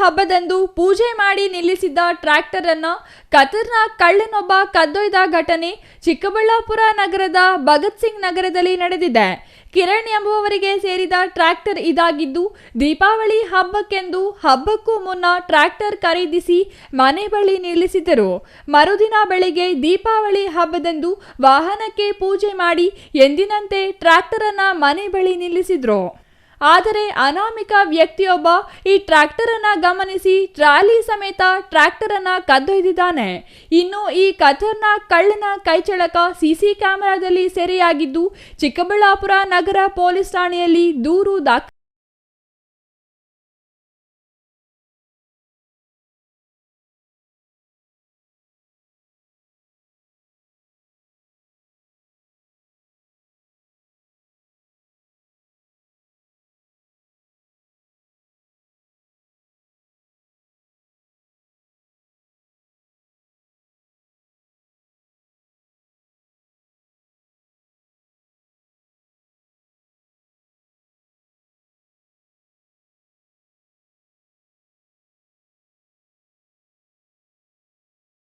ಹಬ್ಬದಂದು ಪೂಜೆ ಮಾಡಿ ನಿಲ್ಲಿಸಿದ್ದ ಟ್ರ್ಯಾಕ್ಟರ್ ಅನ್ನ ಕತರ್ನ ಕಳ್ಳನೊಬ್ಬ ಕದ್ದೊಯ್ದ ಘಟನೆ ಚಿಕ್ಕಬಳ್ಳಾಪುರ ನಗರದ ಭಗತ್ ಸಿಂಗ್ ನಗರದಲ್ಲಿ ನಡೆದಿದೆ. ಕಿರಣ್ ಎಂಬುವವರಿಗೆ ಸೇರಿದ ಟ್ರ್ಯಾಕ್ಟರ್ ಇದಾಗಿದ್ದು, ದೀಪಾವಳಿ ಹಬ್ಬಕ್ಕೆಂದು ಹಬ್ಬಕ್ಕೂ ಮುನ್ನ ಟ್ರ್ಯಾಕ್ಟರ್ ಖರೀದಿಸಿ ಮನೆ ಬಳಿ ನಿಲ್ಲಿಸಿದರು ಮರುದಿನ ಬೆಳಿಗ್ಗೆ ದೀಪಾವಳಿ ಹಬ್ಬದಂದು ವಾಹನಕ್ಕೆ ಪೂಜೆ ಮಾಡಿ ಎಂದಿನಂತೆ ಟ್ರ್ಯಾಕ್ಟರನ್ನು ಮನೆ ಬಳಿ ನಿಲ್ಲಿಸಿದ್ರು. ಆದರೆ ಅನಾಮಿಕ ವ್ಯಕ್ತಿಯೊಬ್ಬ ಈ ಟ್ರ್ಯಾಕ್ಟರ್ ಅನ್ನ ಗಮನಿಸಿ ಟ್ರಾಲಿ ಸಮೇತ ಟ್ರ್ಯಾಕ್ಟರ್ ಅನ್ನ ಕದ್ದೊಯ್ದಿದ್ದಾನೆ. ಇನ್ನು ಈ ಕಥರ್ನ ಕಳ್ಳನ ಕೈಚಳಕ ಸಿಸಿ ಕ್ಯಾಮೆರಾದಲ್ಲಿ ಸೆರೆಯಾಗಿದ್ದು ಚಿಕ್ಕಬಳ್ಳಾಪುರ ನಗರ ಪೊಲೀಸ್ ಠಾಣೆಯಲ್ಲಿ ದೂರು ದಾಖ